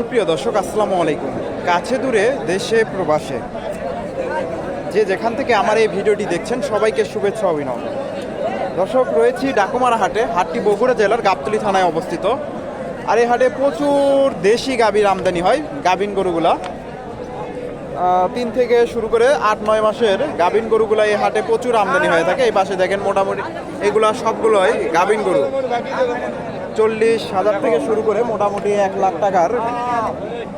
সুপ্রিয় দর্শক, আসসালামু আলাইকুম। কাছে দূরে দেশে প্রবাসে। যে যেখান থেকে আমার এই ভিডিওটি দেখছেন, সবাইকে শুভেচ্ছা অভিনন্দন। দর্শক, রয়েছি ডাকুমারা হাটে, হাটটি বগুড়া জেলার গাবতলী থানায় অবস্থিত। আর এই হাটে প্রচুর দেশি গাভীর আমদানি হয়, গাভিন গরুগুলা। তিন থেকে শুরু করে আট, নয় মাসের গাভিন গরুগুলা এই হাটে প্রচুর আমদানি হয়ে থাকে। এই পাশে দেখেন মোটামুটি এগুলা সবগুলোই গাভিন গরু। চল্লিশ হাজার থেকে শুরু করে মোটামুটি এক লাখ টাকার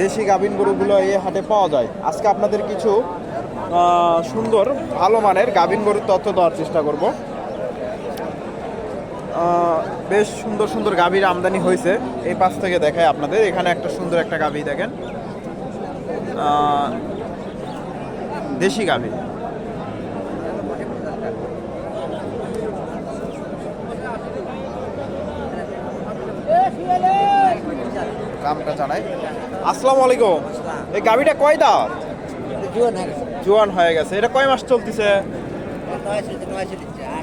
দেশি গাভিন গরুগুলো এই হাটে পাওয়া যায়। আজকে আপনাদের কিছু সুন্দর ভালো মানের গাভিন গরুর তথ্য দেওয়ার চেষ্টা করব। বেশ সুন্দর সুন্দর গাভীর আমদানি হয়েছে। এই পাশ থেকে দেখায় আপনাদের। এখানে একটা সুন্দর একটা গাভী দেখেন। দেশি গাভী। দামটা জানাই। আসসালামু আলাইকুম। এই গাভীটা কয় দাঁত? জোয়ান হয়ে গেছে। এটা কয় মাস চলতেছে?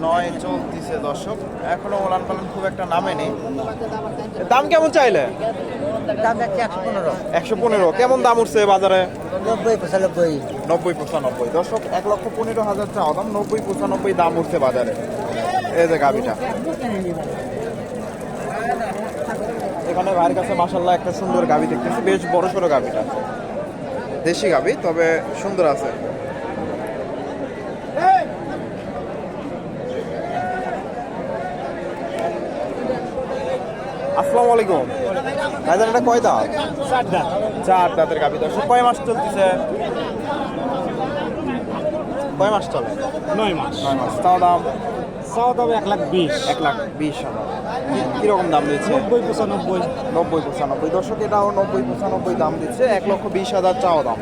নয় চলতেছে দর্শক। এখনও ওলান পালন খুব একটা নামেনি দাম কেমন চাইলে? একশো পনেরো। একশো পনেরো। কেমন দাম উঠছে বাজারে? নব্বই পঁচানব্বই। নব্বই পঁচানব্বই। দর্শক এক লক্ষ পনেরো হাজার চাওয়া দাম। নব্বই পঁচানব্বই দাম উঠছে বাজারে। এই যে গাভিটা এখানে ভাইয়ের কাছে মাসাল্লাহ একটা সুন্দর গাভি দেখতেছি। বেশ বড় সড়ো গাভিটা দেশি গাভি তবে সুন্দর আছে। আসসালামু আলাইকুম। ভাইজান এটা কয় দাঁত? চার দাঁতের গাভি দর্শক কয় মাস চলতেছে? কয় মাস চলে? নয় মাস। নয় মাস। তাও দাম? চাওয়া দাম এক লাখ বিশ। এক লাখ বিশ হাজার। কীরকম দাম দিচ্ছে? নব্বই পঁচানব্বই। নব্বই পঁচানব্বই। দর্শক এটাও নব্বই পঁচানব্বই দাম দিচ্ছে। এক লক্ষ বিশ হাজার চাওয়া দাম।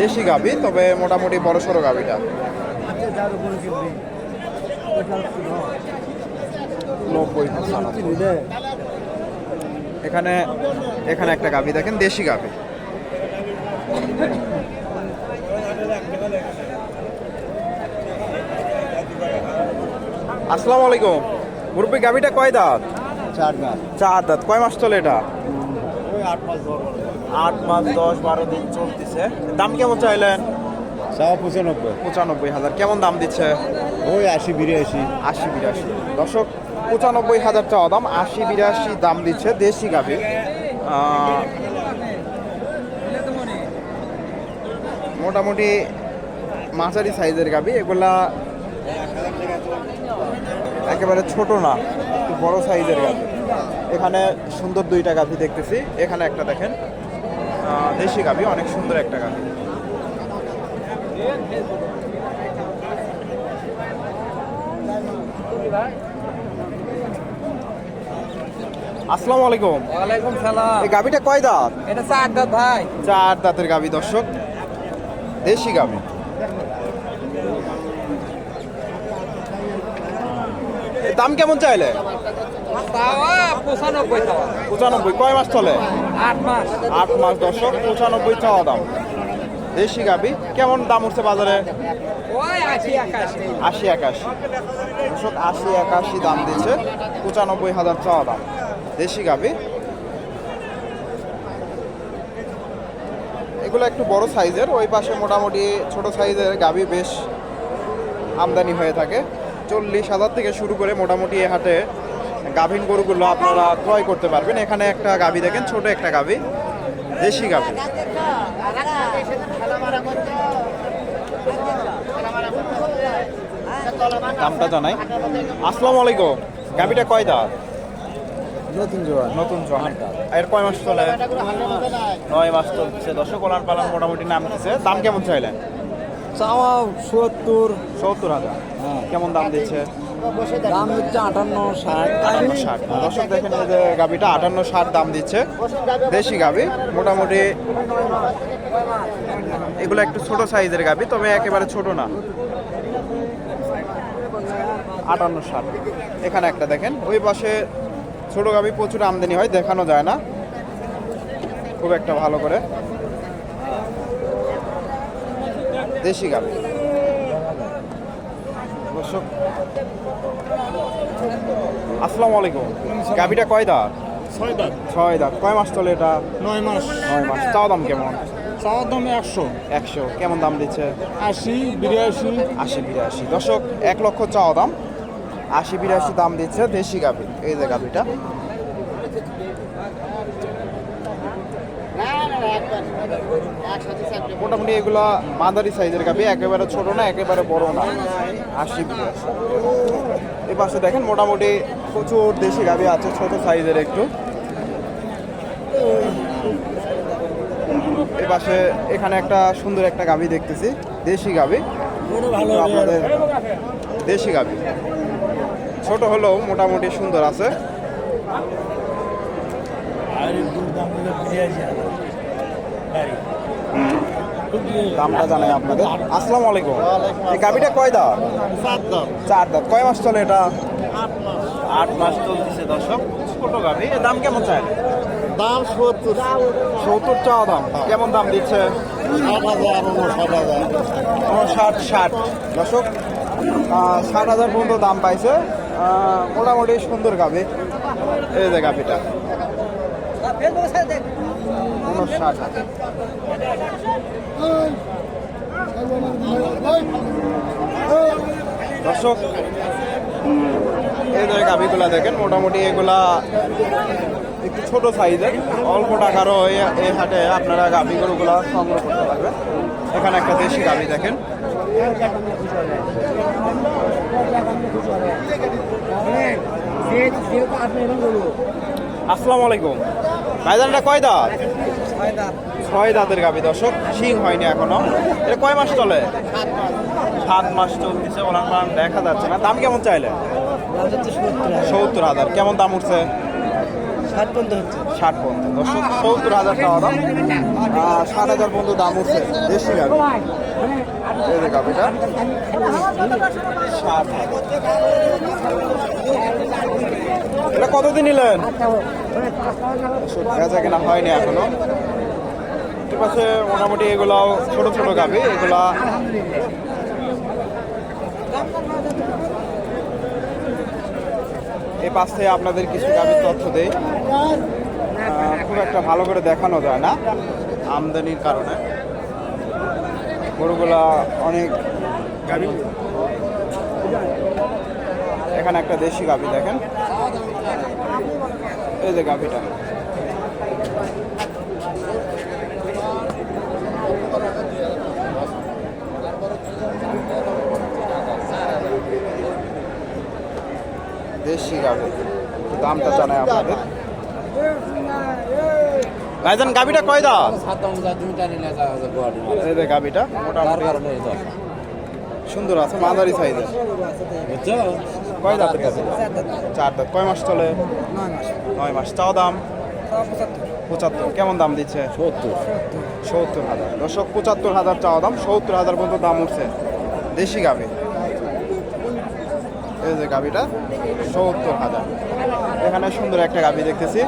দেশি গাভি তবে মোটামুটি বড় সড়ো গাভিটা নব্বই এখানে এখানে একটা গাভি দেখেন দেশি গাভি আসসালামু আলাইকুম। মুরব্বী গাভিটা কয় দাঁত? চার গাছ চার দাঁত। কয় মাস চলে এটা? আট মাস দশ বারো দিন। চলতেছে। দাম কেমন চাইলেন? চাওয়া পঁচানব্বই। পঁচানব্বই হাজার। কেমন দাম দিচ্ছে? ওই আশি বিরাশি। আশি বিরাশি। দর্শক পঁচানব্বই হাজার চাওয়া দাম। আশি বিরাশি দাম দিচ্ছে দেশি গাভি। মোটামুটি মাঝারি সাইজের গাভি। এগুলা একেবারে ছোট না একটু বড় সাইজের গাভি। এখানে সুন্দর দুইটা গাভি দেখতেছি। এখানে একটা দেখেন দেশি গাভি অনেক সুন্দর একটা গাভি। আসসালামু আলাইকুম। ওয়ালাইকুম সালাম। এই গাভিটা কয় দাঁত? এটা চার দাঁত ভাই। চার দাঁতের গাভি দর্শক। দেশি গাভি। দাম কেমন চাইলে? পঁচানব্বই কয় মাস চলে? আট মাস। আট মাস দর্শক পঁচানব্বই চাওয়া দাম। দেশি গাভি কেমন দাম উঠছে বাজারে? আশি একাশি। একাশি। আশি একাশি দাম দিচ্ছে পঁচানব্বই হাজার চাওয়া দাম। দেশি গাভি এগুলো একটু বড় সাইজের ওই পাশে মোটামুটি ছোট সাইজের গাভি বেশ আমদানি হয়ে থাকে। চল্লিশ হাজার থেকে শুরু করে মোটামুটি এ হাটে গাভীন গরুগুলো আপনারা ক্রয় করতে পারবেন। এখানে একটা গাভী দেখেন ছোট একটা গাভি দেশি গাভি। দামটা জানাই। আসসালামু আলাইকুম। গাভিটা কয় দাঁত? নতুন জোয়ান নতুন জোয়ান এর কয় মাস চলে? নয় মাস চলছে। দর্শক ওলান পালান মোটামুটি নামতেছে। দাম কেমন চাইলেন? চাওয়া সত্তর। সত্তর হাজার। কেমন দাম দিচ্ছে? দাম হচ্ছে আটান্ন ষাট। আটান্ন ষাট। দর্শক দেখেন যে গাভিটা আটান্ন ষাট দাম দিচ্ছে। দেশি গাভি মোটামুটি এগুলো একটু ছোট সাইজের গাভি তবে একেবারে ছোট না। আটান্ন ষাট। এখানে একটা দেখেন ওই পাশে ছোট গাভি প্রচুর আমদানি হয় দেখানো যায় না। খুব একটা ভালো করে। দেশি গাভি। দর্শক আসসালামু আলাইকুম। গাভিটা কয় দাঁত? ছয় দাঁত। ছয় দাঁত। কয় মাস চলে এটা? নয় মাস। নয় মাস। চাওয়া দাম কেমন? চাওয়ার দাম একশো। একশো। কেমন দাম দিচ্ছে? আশি বিরাশি। আশি বিরাশি। দর্শক এক লক্ষ চাওয়া দাম। আশি বিরাশি দাম দিচ্ছে দেশি গাভি। এই যে গাভিটা। মোটামুটি এগুলা মাদারি সাইজের গাভি একেবারে ছোট না একেবারে বড় না। আশি এই পাশে দেখেন মোটামুটি প্রচুর দেশি গাভি আছে ছোট সাইজের একটু। এই পাশে এখানে একটা সুন্দর একটা গাভি দেখতেছি দেশি গাভি ভালো আপনাদের দেশি গাভি ছোট হলেও মোটামুটি সুন্দর আছে। দামটা জানাই আপনাদের। আসসালামু আলাইকুম। এই গাভিটা কয় দাঁত? চার দাঁত। কয় মাস চলে এটা? আট মাস। চলতেছে দর্শক। ছোট এর দাম কেমন চাই? দাম সত্তর। সত্তর চাওয়া দাম। কেমন দাম দিচ্ছে? ষাট হাজার ষাট হাজার। ষাট ষাট। দর্শক ষাট হাজার পর্যন্ত দাম পাইছে। মোটামুটি সুন্দর গাভি। এই যে গাভিটা। উনষাট দর্শক, এই যে গাভিগুলা দেখেন, মোটামুটি এগুলা একটু ছোট সাইজের, অল্প টাকারও এই হাটে আপনারা গাভি গরুগুলা সংগ্রহ করতে পারবেন। এখানে একটা দেশি গাভি দেখেন। আসসালামু আলাইকুম। ভাইজানটা কয় দাঁত? ছয় দাঁতের গাভি দর্শক। শিং হয়নি এখনও। এটা কয় মাস চলে? সাত মাস চলতেছে ওনার নাম দেখা যাচ্ছে না। দাম কেমন চাইলে সত্তর হাজার। কেমন দাম উঠছে? ষাট পর্যন্ত হচ্ছে। ষাট পর্যন্ত। দর্শক সত্তর হাজার টাকা দাম। ষাট হাজার পর্যন্ত দাম উঠছে। দেশি গাভি এই যে গাভিটা ষাট হাজার। এটা কতদিন নিলেন? বেচা কেনা, হয়নি এখনও। ঠিক আছে, মোটামুটি এগুলাও ছোট ছোট গাভি এগুলা এই পাশ আপনাদের কিছু গাভির তথ্য দেই। খুব একটা ভালো করে দেখানো যায় না আমদানির কারণে। গরুগুলা অনেক গাভি এখানে একটা দেশি গাভি দেখেন। এই যে গাভিটা। দেশি গাভি। দামটা জানাই আপনাদের। ভাইজান, গাভিটা কয় দা এই যে গাভিটা, মোটামুটি। সুন্দর আছে, মাঝারি সাইজের। কয় দাঁতের গাভি চার দাঁত। কয় মাস চলে? নয় মাস। চাও দাম? পঁচাত্তর। কেমন দাম দিচ্ছে? সত্তর। সত্তর হাজার। দর্শক পঁচাত্তর হাজার চাওয়া দাম সত্তর হাজার পর্যন্ত দাম উঠছে। দেশি গাভি। এই যে গাভিটা সত্তর হাজার। এখানে সুন্দর একটা গাভি দেখতেছি।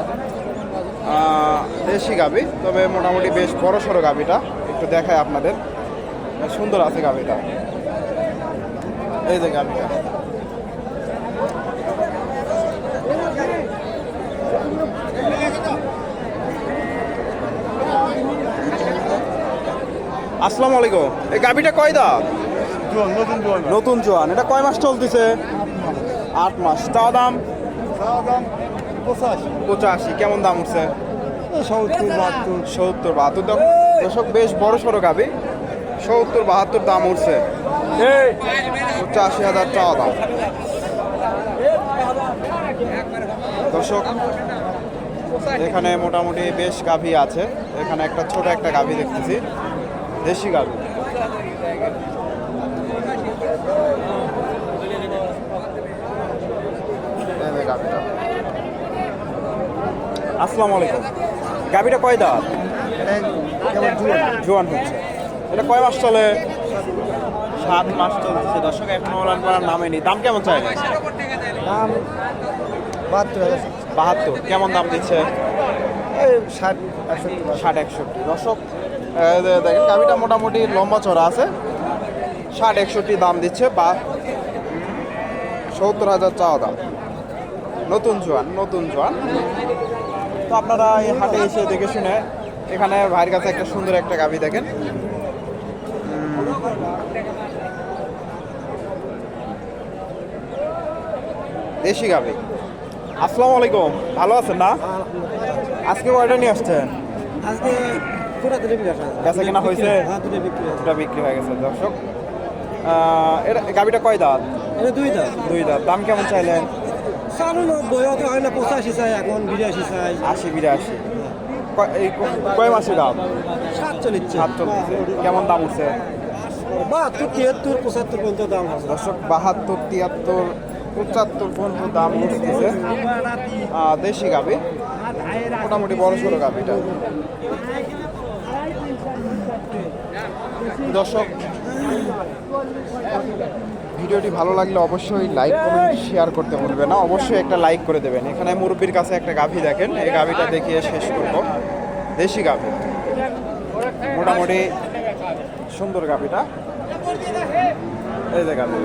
দেশি গাভি তবে মোটামুটি বেশ বড় সড়ো গাভিটা। একটু দেখায় আপনাদের। সুন্দর আছে গাভিটা। এই যে গাভিটা। আসসালামু আলাইকুম। এই গাভিটা কয় দাঁত? নতুন জোয়ান। নতুন জোয়ান। এটা কয় মাস চলতেছে? আট মাস। চাওয়া দাম? পঁচাশি। পঁচাশি। কেমন দাম উঠছে সত্তর বাহাত্তর। সত্তর বাহাত্তর। দাম দর্শক বেশ বড় সড়ো গাবি সত্তর বাহাত্তর দাম উঠছে। পঁচাশি হাজার চাওয়া দাম। দর্শক এখানে মোটামুটি বেশ গাভী আছে। এখানে একটা ছোট একটা গাভী দেখতেছি। দেশি গাভী আসসালামু আলাইকুম। গাভীটা কয় দাঁত? জোয়ান। হচ্ছে। এটা কয় মাস চলে? সাত মাস চলতেছে দর্শক এখনও ওলান করার নামেনি। দাম কেমন চাই? দাম বাহাত্তর বাহাত্তর। কেমন দাম দিচ্ছে? এই ষাট একষট্টি। ষাট একষট্টি। দর্শক দেখেন, গাভিটা মোটামুটি লম্বা চড়া আছে। ষাট, একষট্টি দাম দিচ্ছে, বা সত্তর হাজার চাওয়া দাম। নতুন জোয়ান নতুন জোয়ান। তো আপনারা এই হাটে এসে দেখে শুনে, এখানে ভাইয়ের কাছে একটা সুন্দর একটা গাভি দেখেন। দেশি গাভি। আসসালামু আলাইকুম, ভালো আছেন না? আজকে কয়টা নিয়ে আসছেন? আজকে পুরো দিনে বিক্রি বেচা কেনা হয়েছে? হ্যাঁ দুটো বিক্রি দুটা বিক্রি হয়ে গেছে দর্শক। এটা গাভিটা কয় দাঁত? এটা দুই দাম দুই দাঁত। দাম কেমন চাইলেন? সাড়ে নব্বই অত হয় না পঁচাশি চাই এখন বিরাশি চাই। আশি বিরাশি। কয়- এই কয় মাসে দাম? সাত চলিচ্ছে সাত চলতেছে কেমন দাম উঠছে? বাহাত্তর তিয়াত্তর পঁচাত্তর পর্যন্ত দাম আছে। দর্শক বাহাত্তর তিয়াত্তর পঁচাত্তর পর্যন্ত দাম উঠতেছে। দেশি গাভি মোটামুটি বড় সড়ো গাভিটা দর্শক, ভিডিওটি ভালো লাগলে অবশ্যই লাইক, কমেন্ট শেয়ার করতে ভুলবেন না। অবশ্যই একটা লাইক করে দেবেন। এখানে মুরব্বীর কাছে একটা গাভি দেখেন। এই গাভিটা দেখিয়ে শেষ করব। দেশি গাভি। মোটামুটি সুন্দর গাভিটা। এই যে গাভি।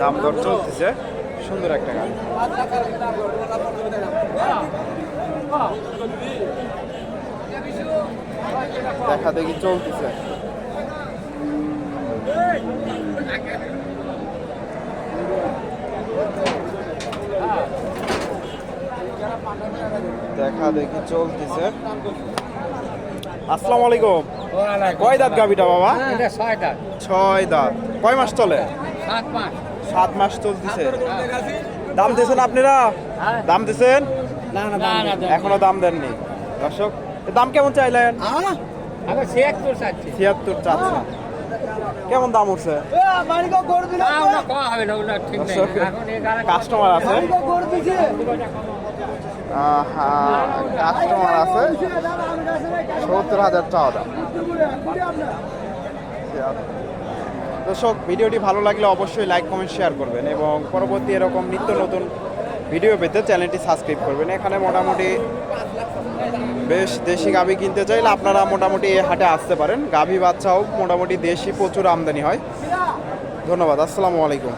দাম দর চলতেছে। সুন্দর একটা গাভি। দেখা দেখি চলতেছে। দেখা দেখি চলতেছে। আসসালামু আলাইকুম। কয় দাঁত গাবিটা বাবা? ছয়টা ছয় দাঁত। কয় মাস চলে? সাত মাস। সাত মাস চলতেছে। দাম দিয়েছেন আপনারা? হ্যাঁ। দাম দিয়েছেন? এখনও দাম দেননি। দর্শক দাম কেমন চাইলেন ছিয়াত্তর চাচ্ছি। ছিয়াত্তর কেমন দাম উঠছে? কাস্টমার আছে। কাস্টমার আছে। সত্তর হাজার টাকা দাম। দর্শক ভিডিওটি ভালো লাগলে অবশ্যই লাইক কমেন্ট শেয়ার করবেন এবং পরবর্তী এরকম নিত্য নতুন ভিডিও পেতে চ্যানেলটি সাবস্ক্রাইব করবেন। এখানে মোটামুটি বেশ দেশি গাভি কিনতে চাইলে আপনারা মোটামুটি এই হাটে আসতে পারেন। গাভি বাচ্চাও মোটামুটি দেশি প্রচুর আমদানি হয়। ধন্যবাদ। আসসালামু আলাইকুম।